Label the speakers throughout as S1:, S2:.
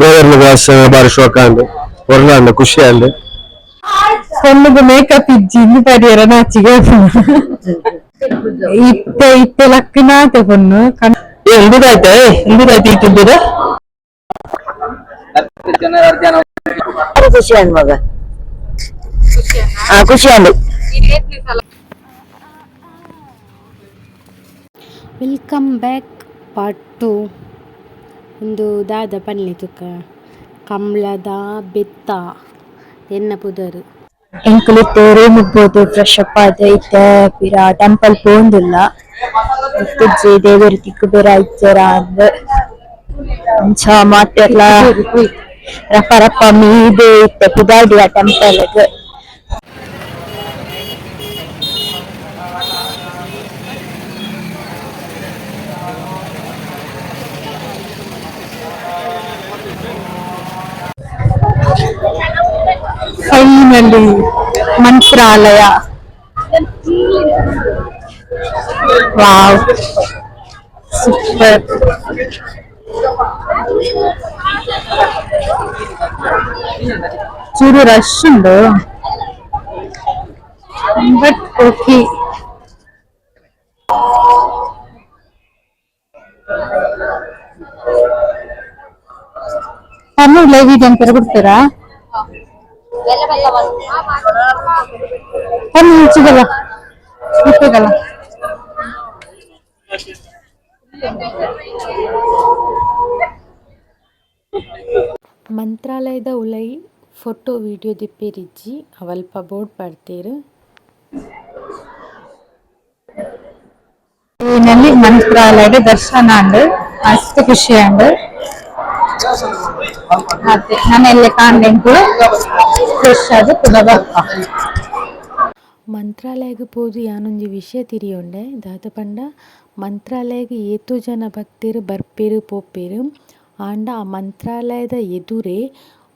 S1: ದೇವರನ್ನ ಭಾಷೆ ಬಾರಿ ಶೋಕ ಅಂಡ್ ಹೊರಲಾಂಡ್ ಖುಷಿ ಅಂಡ್
S2: ಹೆಣ್ಣಿಗೆ ಮೇಕಪ್ ಇಜ್ಜಿ ಇನ್ನು ತಡಿಯರ ನಾಚಿಗೆ ಇತ್ತೆ ಇತ್ತೆ ಲಕ್ಕಿನ ತಗೊಂಡು ಕಣ್
S1: ಎಂಬುದಾಯ್ತಾ ಎಂಬುದಾಯ್ತು ಇಟ್ಟಿದ್ದೀರಾ
S3: ಖುಷಿ ಅಂದ್ ಮಗ ಹಾ ಖುಷಿ ಅಂದು
S4: ವೆಲ್ಕಮ್ ಬ್ಯಾಕ್ ಪಾರ್ಟ್ ಟು ಒಂದು ದಾದ ಪಲ್ಲೆ ತುಕ. ಕಮಲದ ಬೆತ್ತ. ಎನ್ನ ಪುದರು.
S2: ಎಂಕುಲಿತ್ತೆ ರೂಮ್ ಹೋದು ಫ್ರೆಶ್ ಅಪ್ ಆದ ಇತ್ತೆ ಪಿರ ಟೆಂಪಲ್ ಪೋಂದಿಲ್ಲ. ಕುಜ್ಜಿ ದೇವರು ತಿಕ್ಕು ಬೇರ ಆಯ್ತಾರ ಅಂದ್ ಅಂಚ ಮಾತೆಲ್ಲ ರಪ್ಪ ರಪ್ಪ ಮೀದೇ ಇತ್ತೆ. ಪುದಾಡಿಯ ಟೆಂಪಲ್ಗೆ ఫైనలీ మంత్రాలయ. సూపర్. చూడు రష్ ఉందో బట్ ఓకే పర్లేదు దాన్ని పెరుగుతారా ಒಂದು ಸಿಗಲ್ಲ ಸಿಗಲ್ಲ
S4: ಮಂತ್ರಾಲಯದ ಉಲೈ ಫೋಟೋ ವಿಡಿಯೋ ದಿಪ್ಪೇರಿಜ್ಜಿ ಅವಲ್ಪ
S2: ಬೋರ್ಡ್ನಲ್ಲಿ ಮಂತ್ರಾಲಯದ ದರ್ಶನ ಅಂಡ್ ಅಷ್ಟು ಖುಷಿ ಅಂಡ್ ಅದೇ ನಾನೆಲ್ಲ ಕಾಣ್ಲೆಂಟು ಫ್ರೆಶ್ ಅದು ಕೂಡ
S4: ಮಂತ್ರಾಲಯಗ್ ಪೋದು ಯಾನೊಂಜಿ ವಿಷಯ ತಿರಿಯೊಂಡೆ. ದಾದ ಪಂಡ ಮಂತ್ರಾಲಯಗ್ ಏತು ಜನ ಭಕ್ತರು, ಬರ್ಪೇರು, ಪೋಪೇರು. ಆಂಡ, ಆ ಮಂತ್ರಾಲಯದ ಎದುರೇ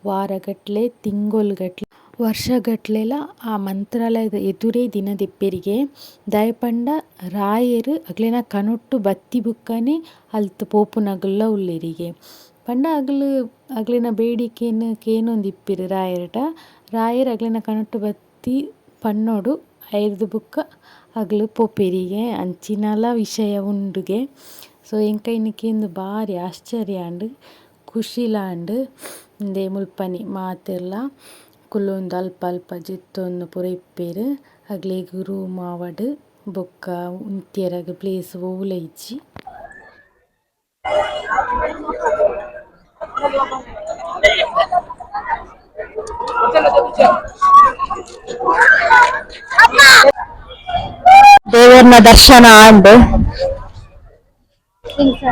S4: ವಾರಗಟ್ಲೆ, ತಿಂಗೊಲ್ಗಟ್ಲೆ, ವರ್ಷಗಟ್ಲೆಲ ಆ ಮಂತ್ರಾಲಯದ ಎದುರೇ ದಿನ ದಿಪ್ಪೆರಿಗೆ ದಯಪಂಡ ರಾಯರು ಅಕ್ಲೆನ ಕನೊಟ್ಟು ಬತ್ತಿ ಬುಕ್ಕನೆ ಅಲ್ತ್ ಪೋಪುನಗುಲ್ಲ ಉಲ್ಲೆರಿಗೆ. ಪಂಡ ಅಗ್ಲು ಅಕ್ಲೆನ ಬೇಡಿಕೆನ್ ಕೇನೊಂದು ಇಪ್ಪಿರು ರಾಯರಟ. ರಾಯರ್ ಅಕ್ಲೆನ ಕಣಟು ಬತ್ತಿ ಪಣ್ಣೋಡು ಐರ್ದು ಬುಕ್ಕ ಅಗ್ಲು ಪೋಪೆರಿಗೆ, ಅಂಚಿನಲ ವಿಷಯ ಉಂಡುಗೆ. ಸೊ ಎಂಕೈನ್ ಇನ್ನಿಕ್ಕೆಂದು ಬಾರಿ ಆಶ್ಚರ್ಯ ಅಂಡ್ ಖುಷಿಲಾಂಡ್ ಉಂದೆ ಮುಲ್ಪನಿ ಮಾತೆರ್ಲ ಕುಲ್ಲೊಂದು ಅಲ್ಪ ಅಲ್ಪ ಜಿತ್ತೊಂದು ಪೂರ ಇಪ್ಪೆರ್ ರೂಮ್ ಆವಡ್ ಬೊಕ್ಕ ಉಂತಿಯರಗ್ ಪ್ಲೇಸ್ ಓವುಲ ಇಜ್ಜಿ
S2: ದೇವರನ ದರ್ಶನ ಅಂಡ್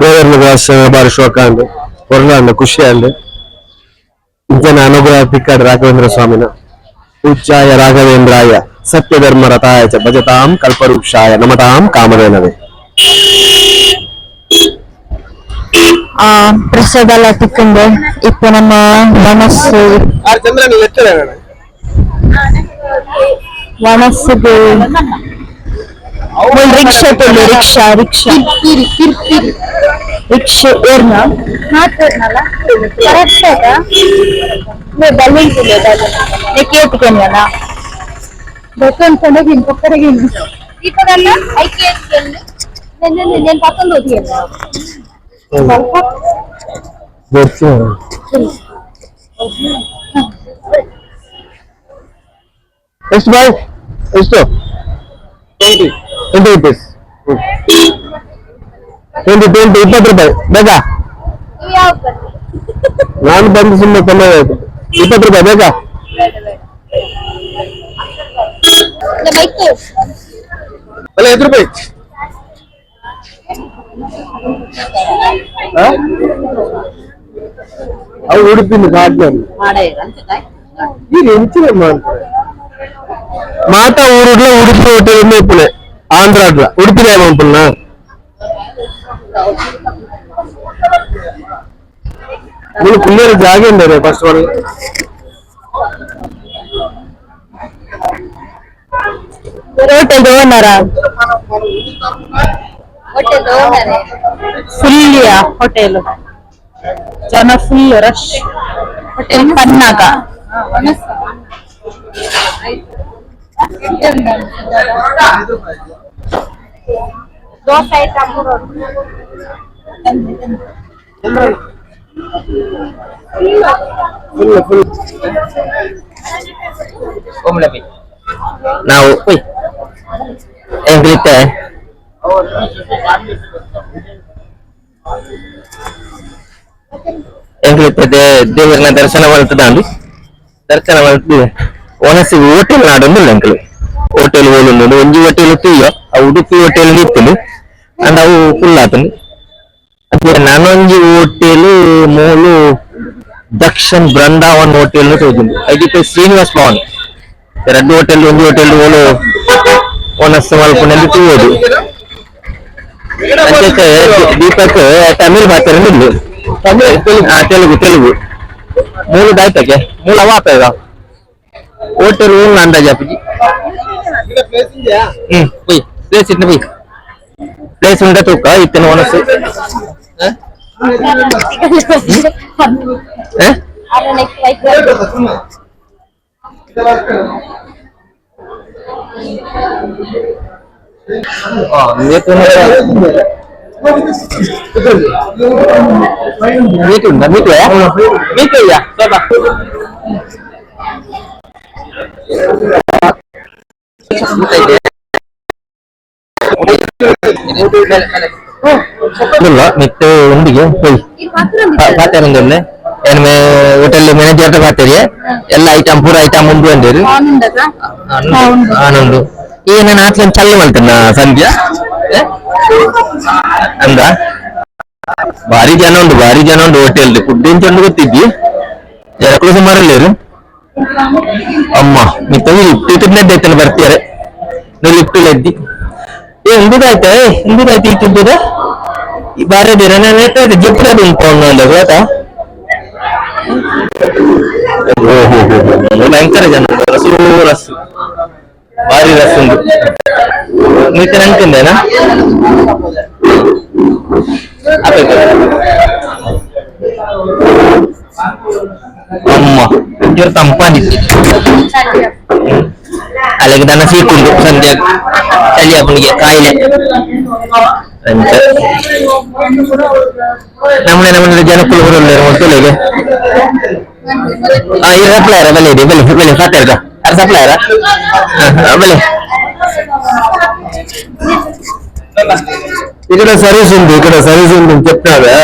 S1: ದೇವರನ್ನ ಭಾಷೆ ಬಾರಿ ಶೋಕ ಅಂಡ್ ಹೊರಲಾಂಡ್ ಖುಷಿ ಅಂಡ್ ಜನ ಅನುಗ್ರಹ ತಿಕ್ಕಾಡ್ ರಾಘವೇಂದ್ರ ಸ್ವಾಮಿನ ಪೂಜ್ಯಾಯ ರಾಘವೇಂದ್ರಾಯ ಸತ್ಯ ಧರ್ಮ ರಥಾಯ ಚ ಭಜತಾಂ ಕಲ್ಪವೃಕ್ಷಾಯ ನಮತಾಂ ಕಾಮಧೇನವೇ
S2: ಆ ಪ್ರಸಾದ ಎಲ್ಲ ತಿಕ್ಕೊಂಡು ಇಪ್ಪ ನಮ್ಮ ಮನಸ್ಸು ಮನಸ್ಸಿಗೆ ಒಂದು ರಿಕ್ಷಾ ತೊಂದು ರಿಕ್ಷಾ ರಿಕ್ಷಾ ರಿಕ್ಷಾ ಏರ್ನ ಕೇಳ್ತಿದ್ದೇನೆ ಗೊತ್ತೊಂದ್ಸಲ ಪಕ್ಕರಿಗೆ నేను పక్కన
S1: ಎಷ್ಟು ಬಾಯ್ ಎಷ್ಟು twenty twenty rupees twenty twenty ಇಪ್ಪತ್ತು ರೂಪಾಯಿ ಬೇಕಾ ನಾನು ಬಂದು ಸುಮ್ಮನೆ ಕಮ್ಮಿ ಆಯ್ತು ಇಪ್ಪತ್ತು ರೂಪಾಯಿ ಬೇಕಾ ಅಲ್ಲ ಎಷ್ಟು ರೂಪಾಯಿ అవి ఉడిపింది కాట్లేదు మీరు ఎంచిన మాట ఊరులో ఉడిపి ఉంది ఇప్పుడే ఆంధ్రాలో. ఉడిపిలే పంపున్నా నేను పిల్లలు జాగండి రే ఫస్ట్ వాళ్ళు
S2: రేట్ ఎంత ఉన్నారా ಹೋಟೆಲ್ ಜನ full rush hotel Pannaga
S5: dosa item
S6: ನಾವು ಉಯ್ ಹೆಂಗ್ಲಿತ್ತೆ ಹೆಂಗ್ಲಿತ್ತೆ ದೇವರನ್ನ ದರ್ಶನ ಮಾಡ್ತದಾಂದು ದರ್ಶನ ಮಾಡ್ತು ಒನಸಿ ಹೋಟೆಲ್ ನಾಡೊಂದು ಅಂಕಲ್ ಹೋಟೆಲ್ ಹೋಲುಂಡು ಒಂಜಿ ಹೋಟೆಲ್ ತುಯ್ಯ ಆ ಉಡುಪಿ ಹೋಟೆಲ್ ನಿತ್ತಲು ಅಂಡ್ ಅವು ಫುಲ್ ಆತನು ಅದೇ ನಾನೊಂಜಿ ಹೋಟೆಲ್ ಮೂಲು ದಕ್ಷಿಣ್ ಬೃಂದಾವನ್ ಹೋಟೆಲ್ ತೋಜುಂಡು ಐದಿಪ್ಪೆ ಶ್ರೀನಿವಾಸ್ ಭವನ್ ಎರಡು ಹೋಟೆಲ್ ಒಂದು ಹೋಟೆಲ್ ಓಲು ಓನಸ್ ಮಲ್ಪುನಲ್ಲಿ ತೂವೋದು ಅಂಚಕ್ಕೆ ದೀಪಕ್ ತಮಿಳ್ ಮಾತಾಡಿಲ್ಲ ತಮಿಳ್ ಹಾ ತೆಲುಗು ತೆಲುಗು ಮೂಲು ದಾಯ್ತಕ್ಕೆ ಮೂಲ ಅವಾಪ ಈಗ ಹೋಟೆಲ್ ಊರು ಅಂದಾಜ್ ಅಪ್ಪಜಿ ಹ್ಮ್ ಪೊಯ್ ಪ್ಲೇಸ್ ಇಟ್ನ ಪೊಯ್ ಪ್ಲೇಸ್ ಉಂಡ ತೂಕ ಇತ್ತನ ಓನಸ್ ಹ? ಹ? ಆ, ಮೀಟ್ ಉಂಡ- ಮೀಟ್ ಉಂಟಾ ಮೀಟ್ ಮೀಟ್ ಅಯ್ಯ ಸ್ವಲ್ಪ ಇಲ್ಲ ಮಿತ್ತು ಉಂಡಿಗೆ ಹೋಯ್ ಪಾತ್ರೆ ಏನ್ ಹೋಟೆಲ್ ಮ್ಯಾನೇಜರ್ ಪಾತ್ರೆ ಎಲ್ಲ ಐಟಮ್ ಪೂರ ಐಟಮ್ ಉಂಡು ಅಂದಿರು ಆನಂದು ಈಗ ನಾನು అట్లా చల్లమంటున్నా సంధ్య? ಅಂದ? ಭಾರಿ ಜನ ಉಂಟು, ಭಾರಿ ಜನ ಉಂಟು ಹೋಟೆಲ್ ಫುಡ್ ಎಂತ ಉಂಟು ಗೊತ್ತಿದ್ದಿ? ಎರಕಲು ಸುಮಾರಲ್ಲೇರು ಅಮ್ಮ ಮಿತ್ತ ಲಿಫ್ಟ್ ಇಟ್ಟಿದ್ದೆ ಬರ್ತೀಯಾರೆ? ನೀವು ಲಿಫ್ಟ್ ಏ ಎಂಬುದಾಯ್ತ ಏ ಇಟ್ಟಿದ್ದದ ಈ ಬಾರಿ ಬೇರೆ ನಾನು ಹೇಳ್ತಾ ಜಿಪ್ಲ ಉಂಟು ಅನ್ನೋ ಗೊತ್ತಾ ಓಹೋ ಭಯಂಕರ ಜನ. ರಸು ಭಾರಿ ರಸ್ ಉಂಟು ನೀತ ಅನ್ಕೊಂಡೇನಾ ಅಮ್ಮ ಒಂಚೂರು ತಂಪಾದಿತ್ತು ಅಲ್ಲಿಗೆ ದನ ಸೀಕುಂಡು ಸಂಜೆ ಚಳಿ ಅವನಿಗೆ ಕಾಯಿಲೆ ಅಂಚ ನಮ್ಮನೆ ನಮ್ಮನೆ ಜನಕ್ಕೂ ಬರೋಲ್ಲ ಮೊತ್ತಲಿಗೆ ಆ ಈ ಸಪ್ಲೈಯರ ಬೆಲೆ ಇದೆ ಬೆಲೆ ಬೆಲೆ ಸಾಕಾಯ್ತ ಅದು ಸಪ್ಲೈಯರ ಬೆಲೆ ఇక్కడ సర్వీస్ ఉంది ఇక్కడ సర్వీస్ ఉంది చెప్తారా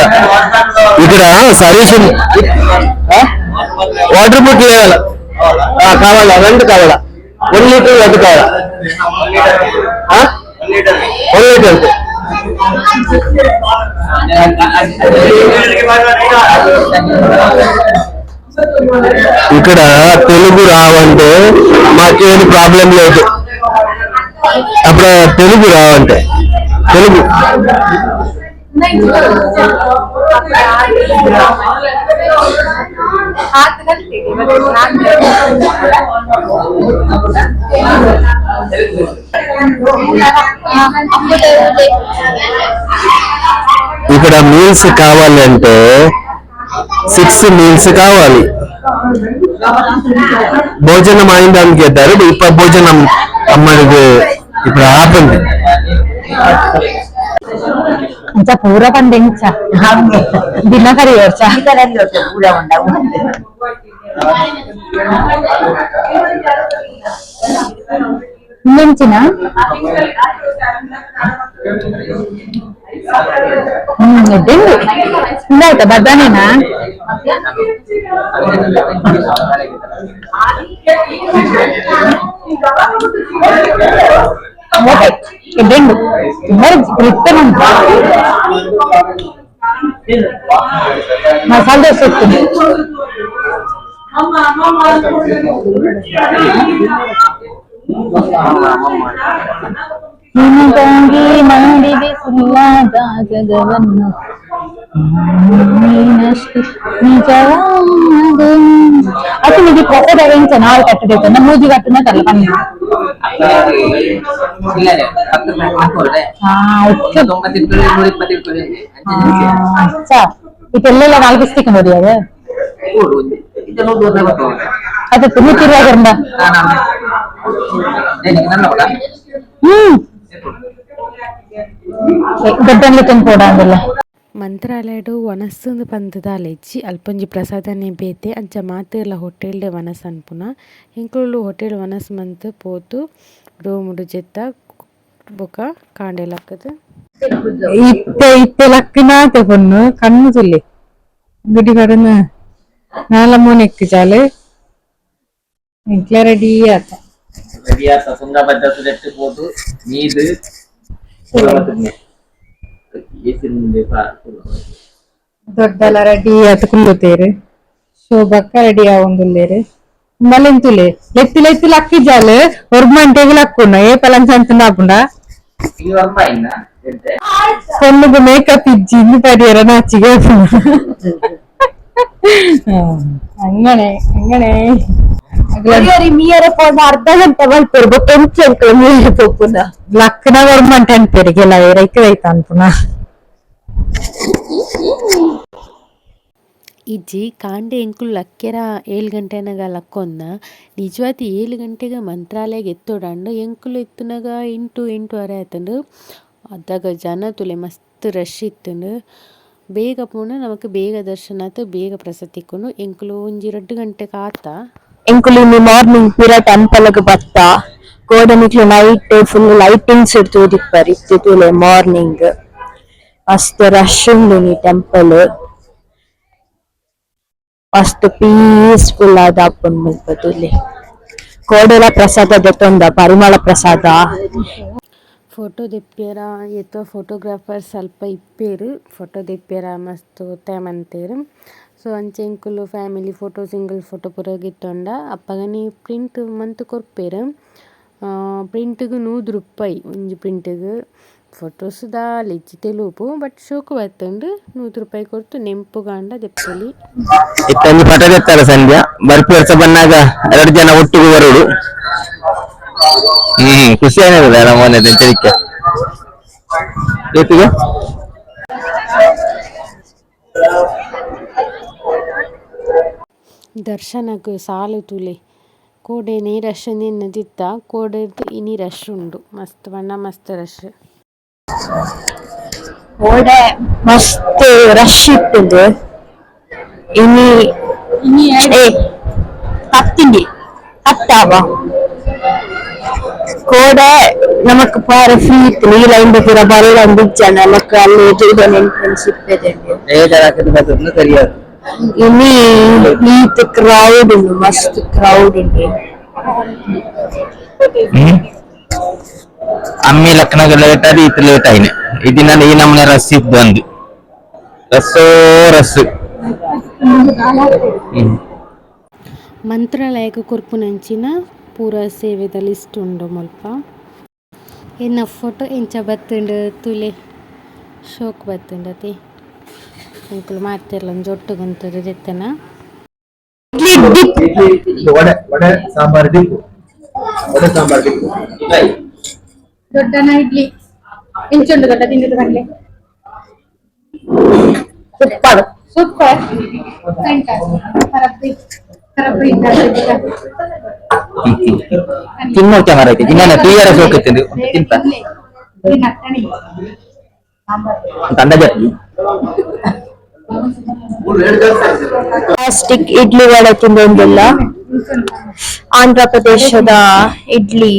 S6: ఇక్కడ సర్వీస్ ఉంది వాటర్ బుక్ లేవాల కావాలా రెండు కావాలా వన్ లీటర్ రెండు కావాలా వన్ లీటర్ ఇక్కడ తెలుగు రావంటే మాకేం ప్రాబ్లం లేదు. అప్పుడు తెలుగు రావంటే. తెలుగు. ఇక్కడ మీల్స్ కావాలంటే సిక్స్ మీల్స్ కావాలి. భోజనం అయిన దానికి ఇద్దారు ఇప్ప భోజనం అమ్మడికి ఇప్పుడు ఆపండి.
S2: పూర పండించా. దినకరి ಕರಿಯೋರ್ಚ
S5: ಪೂರ ಉಂಡ
S2: ಇನ್ನೆಂಚಿನ ಹ್ಮ್ ಇದ್ದೇನು ಇಂದಾಯ್ತಾ ಬದ್ದಾನೇನಾ ಓಕೆ ಇದ್ದೇನು ಇರ್ತೇನಂತ ಮಸಾಲೆ ದೋಸೆ ಇರ್ತೀನಿ ನಿನಗಾಗಿ ಮಾಡಿದೆ ಸುಳ್ಳಾದ ಜಗವನ್ನು ನೀನಷ್ಟು ನಿಜವಾದ ಅಕ್ಕ
S5: ನಿಮಗೆ ಪ್ರಸಾದ ಎಂಚ ನಾಳೆ ಕಟ್ಟಬೇಕು ಮೂಜಿ ಕಟ್ಟಿನ ತರಲ್ಲ ಪನ್ನಿ
S7: ಇಲ್ಲದೆ ಹತ್ತು ರೂಪಾಯಿ ಹಾಕೋರೆ
S5: ಹಾ
S7: ಒಂದು ತೊಂಬತ್ತು ಇಟ್ಕೊಳ್ಳಿ ನೂರ ಇಪ್ಪತ್ತು ಇಟ್ಕೊಳ್ಳಿ ಅಂತೆ
S5: ಸಾ ಇದೆಲ್ಲ ನಾಲ್ಕು ಸ್ಟಿಕ್ ನೋಡಿ ಅದು
S7: ಕೂಡು ಒಂದು ಇದು
S5: ದೊಡ್ಡ ತಂಪೋಡ ಅಂದಿಲ್ಲ
S4: ಮಂತ್ರಾಲಯಡು ವನಸ್ಸಂದು ಪಂತದಾಲೆಜ್ಜಿ ಅಲ್ಪೊಂಜಿ ಪ್ರಸಾದನೆ ಬೇತೆ ಅಂಚ ಮಾತೆರ್ಲ ಹೋಟೆಲ್ಡೆ ವನಸ್ ಅನ್ಪುನ ಎಂಕುಲು ಹೋಟೆಲ್ ವನಸ್ ಮಂತ್ ಪೋತು ರೂಮುಡು ಜೆತ್ತ ಬೊಕ ಕಾಂಡೆಲಕ್ಕದು
S5: ಇತ್ತೆ ಇತ್ತೆ ಲಕ್ಕಿನ ತೆಕೊಂಡು ಕಣ್ಣು ತುಲ್ಲಿ ಗುಡಿ ಕಡನ ನಾಲ ಮೂನೆ ಎಕ್ಕು ಚಾಲು ಇಂಕ್ಲ ರೆಡಿ ಆತ
S7: ರೆಡಿಯಾತ ತುಂಗಭದ್ರ ಸುದೆಟ್ಟು ಹೋದು ನೀದು ಏಸಿಂದೆ
S5: ದೊಡ್ಡಲ ರೆಡಿ ಅತ್ಕುಲ್ಲುತ್ತೇರು ಶೋಭಕ್ಕ ರೆಡಿ ಆಗೊಂದುಲ್ಲೇರು మళ్ళెంతులే ఎత్తులు ఎత్తులు అక్కిజాలు ఒరుమంటే అక్కున్నా ఏ పలం
S7: చంతున్నాకుండా
S5: పొన్నుకు మేకప్ ఇచ్చి ఇన్ని పడియరా నా చిగేపు అంగనే
S2: అంగనే. ಫೋನ್ ಅರ್ಧ ಗಂಟೆ ಮಲ್ಪರ್ಬು ಪೆನ್ಷನ್ ಮೀಯರ ಪೊಪ್ಪುನ
S5: లక్కన వర్మంటే అని పెరిగేలా రైతు రైతు అనుకున్నా
S4: ಇಜ್ಜಿ ಕಾಂಡೆ ಎಂಕುಲು ಲಕ್ಕೆರ ಏಳು ಗಂಟೆನಾಗ ಲಕ್ಕೊಂದ ನಿಜವಾತಿ ಏಳು ಗಂಟೆಗೆ ಮಂತ್ರಾಲಯಗೆ ಎತ್ತೋಡಂಡು ಎಂಕುಲು ಎತ್ತುನಾಗ ಎಂಟು ಎಂಟುವರೆ ಆಯ್ತಂಡು ಅದಾಗ ಜನ ತುಲೆ ಮಸ್ತ್ ರಶ್ ಇತ್ತಂಡು ಬೇಗ ಪೋನ ನಮಕ್ ಬೇಗ ದರ್ಶನ ಆತು ಬೇಗ ಪ್ರಸಾದ ತಿಕ್ಕೊಂಡು ಎಂಕುಲು ಒಂಜಿ ರಡ್ಡು ಗಂಟೆಗೆ ಆತ
S2: ಎಂಕುಲಿನಿ ಮಾರ್ನಿಂಗ್ ಪಿರ ಟೆಂಪಲ್ಗ್ ಬತ್ತ ಗೋಡನಿಕ್ಲು ನೈಟ್ ಫುಲ್ ಲೈಟಿಂಗ್ಸ್ ಇಡ್ತು ದಿಪ್ಪರ್ ಇತ್ತಿತುಲೆ ಮಾರ್ನಿಂಗ್ ಮಸ್ತ್ ರಶ್ ಉಂಡು ನೀ ಟೆಂಪಲ್ ಮಸ್ತ್ ಪೀಸ್ಫುಲ್ ಆದ ಅಪ್ಪನ್ ಮುಲ್ಪದುಲೆ ಕೋಡೆಲ ಪ್ರಸಾದ ದೆತ್ತೊಂದ ಪರಿಮಳ ಪ್ರಸಾದ
S4: ಫೋಟೋ ದೆಪ್ಪ್ಯರ ಎತ್ತ ಫೋಟೋಗ್ರಾಫರ್ ಸ್ವಲ್ಪ ಇಪ್ಪೇರು ಫೋಟೋ ದೆಪ್ಪ್ಯರ ಮಸ್ತ್ ತೇಮಂತೇರು ಸೊ ಅಂಚೆ ಎಂಕುಲು ಫ್ಯಾಮಿಲಿ ಫೋಟೋ ಸಿಂಗಲ್ ಫೋಟೋ ಪೂರ ಗಿತ್ತೊಂಡ ಅಪ್ಪಗನಿ ಪ್ರಿಂಟ್ ಮಂತ್ ಕೊರ್ಪೇರು ಪ್ರಿಂಟ್ಗ್ ನೂರು ರೂಪಾಯಿ ಒಂಜಿ ಪ್ರಿಂಟ್ಗ್ ಫೋಟೋಸ್ ದಾಲಿಜ್ಜಿ ತೆಲುಪು. ಬಟ್ ಶೋಕು ಬತ್ತಂಡು ನೂರು ರೂಪಾಯಿ ಕೊರ್ತು ನೆಂಪುಗಾಂಡ ದೆಪ್ಪಲಿ.
S6: ಇತ್ತೊಂದು ಪಟ ತೆತ್ತಾರೆ ಸಂಧ್ಯಾ? ಬರ್ಪಿ ವರ್ಷ ಬಂದಾಗ ಎರಡು ಜನ ಒಟ್ಟಿಗೆ ಬರುಡು ಹ್ಮ್ ಖುಷಿ ಏನಿಲ್ಲ ನಮ್ಮ ಮನೆ
S4: ದರ್ಶನಗ್ ಸಾಲು ತುಲೆ ಕೋಡೆನೆ ರಶ್ ನಿನ್ನದಿತ್ತ ಕೋಡೆರ್ದು ಇನಿ ರಶ್ ಉಂಡು ಮಸ್ತ್ ಬಣ್ಣ ಮಸ್ತ್ ರಶ್
S2: ಕೋಡೆ ಮಸ್ತ್ ರಶ್ ಇಟ್ಟದು ಇನಿ ಏ ಹತ್ತಿಂಡಿ ಹತ್ತಾವ ಕೋಡೆ ನಮಕ್ ಪಾರ ಫ್ರೀ ಇತ್ತು ಈ ಲೈನ್ ಪೂರ ಬರೋದು ಅಂದಿಜ್ಜ ನಮಕ್ ಅಲ್ಲಿ ಎದುರುಗೊಂದು ಎಂಟ್ರೆನ್ಸ್ ಇಪ್ಪದೆ
S7: ക്രൗഡ് ഉണ്ട് മസ്റ്റ്
S2: ക്രൗഡ് ഉണ്ട്. ಕ್ರೌಡ್ ಉಂಡು ಮಸ್ತ್ ಕ್ರೌಡ್ ಉಂಡು
S6: ಅಮ್ಮಿ ಲಕ್ನಗ ಲೇಟ್ ಆಗಿ ಇತ್ತು ಲೇಟ್ ಆಯ್ನೆ ಇದಿನ ಈ ನಮ್ಮನೆ ರಸ್ ಇದ್ದು ಅಂದು ರಸ್ಸೋ ರಸ್
S4: ಮಂತ್ರಾಲಯಕ್ಕೆ ಕೊರ್ಪುನಂಚಿನ ಪೂರ ಸೇವೆದ ಲಿಸ್ಟ್ ಉಂಡು ಮುಲ್ಪ ಎನ್ನ ಫೋಟೋ ಎಂಚ ಬತ್ತುಂಡು ತುಲೆ ಶೋಕ್ ಬತ್ತುಂಡತಿ ಎಂಕುಲು ಮಾತೆರ್ಲ ಒಂಜಿ ಜೊಟ್ಟಗಂತದ ಜೊತೆನ
S6: ವಡೆ ವಡೆ ಸಾಂಬಾರ್ ಡಿಪ್ ವಡೆ ಸಾಂಬಾರ್ ಡಿಪ್ಪು
S5: ದೊಡ್ಡನ ಇಡ್ಲಿ. ಎಂಚುಂಡು ದೊಡ್ಡ ತಿಂದಿದ್ದು ಬಂಗ್ಲೆ
S2: ಸೂಪರ್
S5: ಸೂಪರ್
S6: ತಿನ್ನೋಕೆ ಮಾರೈತೆ ಇನ್ನೇನ ಕ್ಲಿಯರ್ ತಿಂತ. ಜಟ್ಟಿ
S2: ಪ್ಲಾಸ್ಟಿಕ್ ಇಡ್ಲಿ ವಡೆ ತಿಂದೊಂದಿಲ್ಲ ಆಂಧ್ರ ಪ್ರದೇಶದ ಇಡ್ಲಿ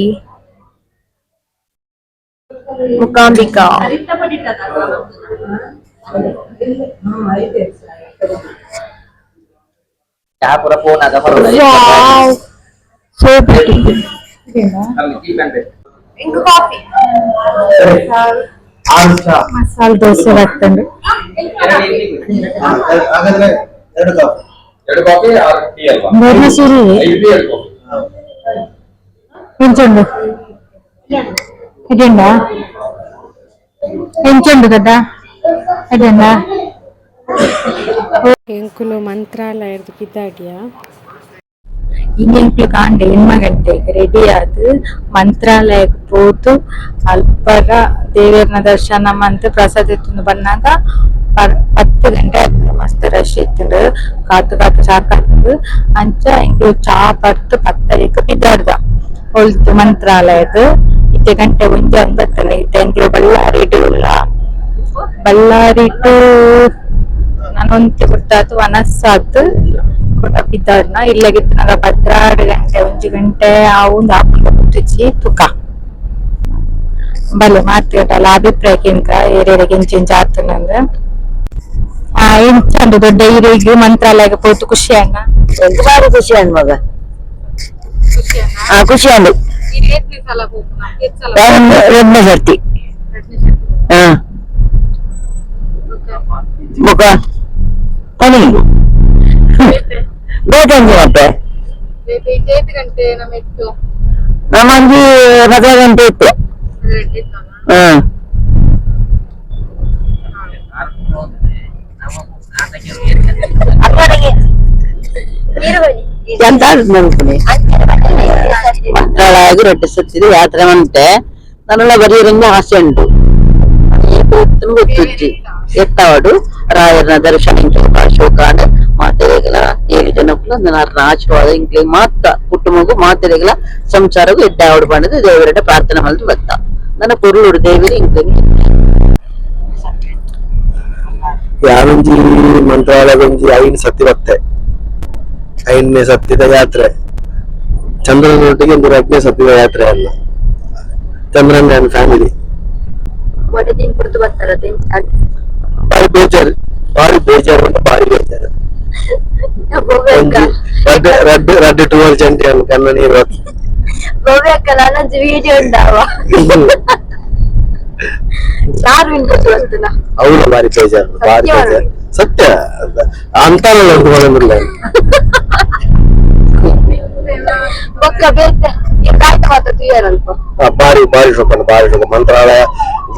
S2: ಮುಕಾಂಬಿಕಾ
S7: ಚಾ ಪೂರ ಫೋನ್ ಆಗ ಬರೋದ
S2: wow so beautiful
S5: masala dosa ಬರ್ತಂಡು
S8: ಹಾಗಾದ್ರೆ ಎರಡು ಕಪ್
S9: ಎರಡು ಕಾಫಿ ಆರು ಟೀ ಅಲ್ವಾ
S5: ಮೂರನೇ ಸೀರೆ
S9: ಐದು ಟೀ ಎರಡು ಕಾಫಿ
S5: ಎಂಚುಂಡು ಇದೆಂಡ ಎಂಚುಂಡು ದೊಡ್ಡ ಇದೆಂಡ
S4: ಎಂಕುಲು ಮಂತ್ರಾಲಯದ ಕಿತಾಡಿಯ ಕಾಂಡೆ ಎಣ್ಮ ಗಂಟೆಗೆ ರೆಡಿ ಆದ್ ಮಂತ್ರಾಲಯಕ್ಕೆ ಹೋದು, ಅಲ್ಪರ ದೇವರನ ದರ್ಶನ ಮಂತ್ ಪ್ರಸಾದ ಎತ್ತುಂದು ಬಂದಾಗ ಪರ್- ಹತ್ತು ಗಂಟೆ ಮಸ್ತ್ ರಶ್ ಇತ್ತು ಕಾತು ಕಾತು ಸಾಕಾತು ಅಂಚ ಇಂಗ್ಲು ಚಾ ಪರ್ತು ಪತ್ತರಿಕ ಬಿದ್ದಾಡ್ದ ಹೊಲ್ತು ಮಂತ್ರಾಲಯದ ಇತ್ತೆ ಗಂಟೆ ಮುಂಜೆ ಒಂದು ಬರ್ತದೆ ಇತ್ತೆ ಇಂಗ್ಲು ಬಳ್ಳಾರಿ ಇಲ್ಲ ಬಳ್ಳಾರಿ ಟು, ನಾನೊಂದು ಗೊತ್ತಾತು ವನಸ್ಸಾತ್. ಕೊಟ್ಟ ಬಿದ್ದಾರ್ನ ಇಲ್ಲಗಿತ್ತು ನಾಗ ಭದ್ರಾಡು ಗಂಟೆ ಒಂಜಿ ಗಂಟೆ ಆ ಒಂದು ಹಾಕೊಂಡು ಕುತ್ತಿಚ್ಚಿ ತುಕ. ಬಲೆ ಮಾತಾಡಲ್ಲ ಅಭಿಪ್ರಾಯಕ್ಕಿಂತ ಇಂಚಿಂಚ ಆತನಂದ ಆ ಇಂಚಂದು ದೊಡ್ಡ ಹಿರಿಯರಿಗೆ ಮಂತ್ರಾಲಯಕ್ಕೆ ಪೋತು ಖುಷಿ ಅಣ್ಣ?
S10: ಬಾರಿ ಖುಷಿ ಅಂದ್ ಮಗ. ಖುಷಿ ಅಂದು ಎರಡನೇ ಸರ್ತಿ. ಹಾ. ಮುಖ. ತನಿ ಬೇಕಂಜಿ ಮತ್ತೆ ನಮ್ಮಂಜಿ ಮದುವೆ ಗಂಟೆ ಇತ್ತು ಹಾ ಎಂತ ನೆನಪುನೆ ಮಂತ್ರಾಲಯಕ್ಕೆ ರೊಟ್ಟಿ ಸುತ್ತಿದ್ದು ಯಾತ್ರೆ ಮಂತೆ ನನ್ನೆಲ್ಲ ಬರೀರಂಗ ಆಸೆ ಉಂಟು ಎತ್ತನು ಗೊತ್ತುಜ್ಜಿ ಎತ್ತವಾಡು ರಾಯರನ ದರ್ಶನ ಇಂಚ ಶೋಕಾಂಡ್ ಮಾತೆರೆಗಳ ಏಳು ಜನಕ್ಕೂ ನನ್ನ ರಾಜವಾದ ಇಂಕ್ಲಿ ಮಾತ ಕುಟುಂಬಕ್ಕೂ ಮಾತೆರೆಗಳ ಸಂಸಾರಕ್ಕೂ ಎಡ್ಡ ಆವಡು ಪಂಡದು ದೇವರೆಡ್ಡ ಪ್ರಾರ್ಥನೆ ಮಾಡಿದ್ರು ಬತ್ತ ನನ್ನ ಪೊರುಳುಡು ದೇವಿರಿ ಇಂಕ್ಲಿ
S1: ಯಾರೊಂಜಿ ಮಂತ್ರಾಲಯದೊಂಜಿ ಐನ್ ಸತ್ತಿ ಬತ್ತೆ ಐದನೇ ಸತ್ತಿದ ಯಾತ್ರೆ. ಚಂದ್ರನೊಟ್ಟಿಗೆ ಒಂದು ರಜ್ಞೆ ಸತ್ತಿದ ಯಾತ್ರೆ ಅಲ್ಲ. ಚಂದ್ರನ್ ಅಂಡ್ ಫ್ಯಾಮಿಲಿ ಬಾರಿ ಬೇಜಾರು. ಬಾರಿ ಬೇಜಾರು ಅಂತ ಬಾರಿ ಬೇಜಾರು. ರಡ್ಡ್ ರಡ್ಡ್ ರಡ್ಡ್ ಟೂವಲ್ ಜಂಟಿ ಅನ್ನು ಕನ್ನ ನೀರು
S11: ವಿಡಿಯೋ ಉಂಡಾವ ಬರ್ತನ
S1: ಅವಳು ಬಾರಿ ಬೇಜಾರು ಬಾರಿ
S11: ಸತ್ಯ
S1: ಬೇಜಾರು ಸತ್ಯ ಅಂತ ಬಂದಿಲ್ಲ
S11: ಬೊಕ್ಕ ಕಾಯ್ತ
S1: ಬಾರಿ ಬಾರಿ ಶೋಕಣ ಬಾರಿ ಶೋಕ ಮಂತ್ರಾಲಯ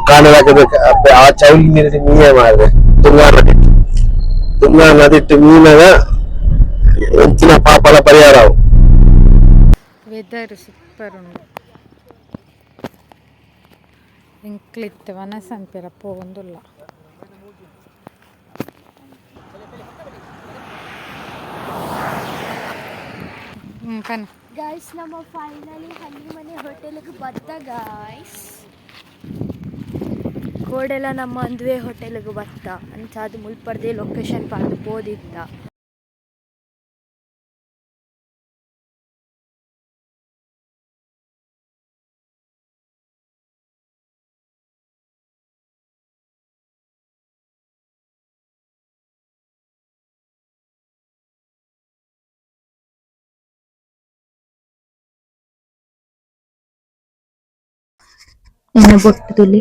S1: ಕಾಣಲಾಗಬೇಕು ಆ ಚೌಲಿ ನೀರಿಗೆ ಮೀನೇ ಮಾಡಿದೆ. ತುಂಗಾ ನದಿ ತುಂಗಾ ನದಿ ಇಟ್ಟು ಮೀನಗ ಹೆಚ್ಚಿನ ಪಾಪದ ಪರಿಹಾರ ಅವು
S4: ವೆದರ್ ಸೂಪರ್ ಉಂಡು ಇಂಕ್ಲಿತ್ ವನಸಂಪಿರ ಪೋಗೊಂದುಲ್ಲ ಹ್ಮ್ ಕನ್
S11: ಗಾಯ್ಸ್ ನಮ್ಮ ಫೈನಲಿ ಹಳ್ಳಿ ಮನೆ ಹೋಟೆಲ್ಗೆ ಬತ್ತ ಗಾಯ್ಸ್ ಕೋಡೆಲ್ಲ ನಮ್ಮ ಅಂದ್ವೇ ಹೋಟೆಲ್ಗೆ ಬತ್ತ ಅಂತ ಅದು ಮುಲ್ಪರ್ದೆ ಲೊಕೇಶನ್ ಪಾರ್ದು ಬೋದಿತ್ತ ಇನ್ನು
S8: ಬೊಟ್ಟದಲ್ಲಿ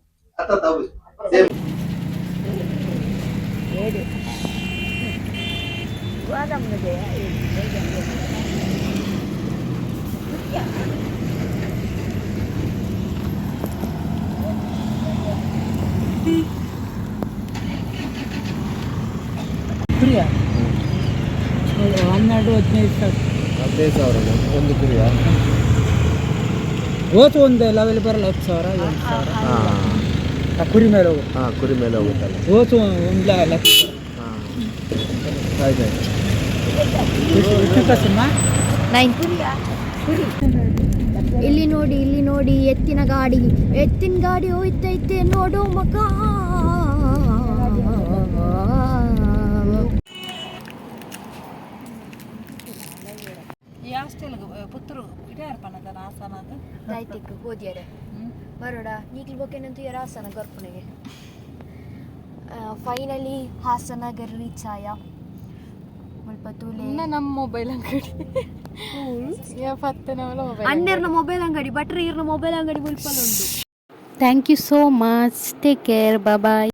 S8: ಸತತ ಹೌದು
S12: ಹನ್ನೆರಡು ಹದಿನೈದು ಸಾವಿರ
S1: ಹದಿನೈದು ಸಾವಿರ ಒಂದು ಕುರಿಯ
S12: ಓತು ಒಂದು ಲೆವೆಲ್ ಬರಲ್ಲ ಹತ್ತು ಸಾವಿರ ಎಂಟು ಸಾವಿರ ಆ ಕುರಿ ಮೇಲೆ ಹೋಗುತ್ತೆ.
S1: ಹಾ ಕುರಿ ಮೇಲೆ ಹೋಗುತ್ತಲ್ಲ
S12: ಓತು ಒಂದು ಲಕ್ಷ
S1: ಹಾ. ಆಯ್ತು
S12: ಎಷ್ಟು ಕಸಮ್ಮ
S11: ನೈನ್ ಇಲ್ಲಿ ನೋಡಿ ಇಲ್ಲಿ ನೋಡಿ ಎತ್ತಿನ ಗಾಡಿ. ಎತ್ತಿನ ಗಾಡಿ ಹೋಯ್ತೈತೆ ನೋಡು ಮಗ.
S4: ಈ ಹಾಸ್ಟೆಲ್ಗೆ ಪುತ್ತೂರು ಆಸನ ಆಸನದ
S11: ಆಯ್ತಿಕ್ಕು ಹೋದ್ಯಾರೆ ಬರೋಡ ಯಾರು ಹಾಸನ ಗರ್ಪಣೆಗೆ. ಫೈನಲಿ ಹಾಸನ ರೀಚ್ ಆಯ ಸ್ವಲ್ಪ ತೂಲೆ
S4: ನಮ್ಮ ಮೊಬೈಲ್ ಅಂಗಡಿ.
S11: ಅಂದೆರ್ನ ಮೊಬೈಲ್ ಅಂಗಡಿ. ಬಟ್ರೆ ಇರ್ನ ಮೊಬೈಲ್ ಅಂಗಡಿ ಮುಲ್ಪಲ ಉಂಟು
S4: thank you so much take care bye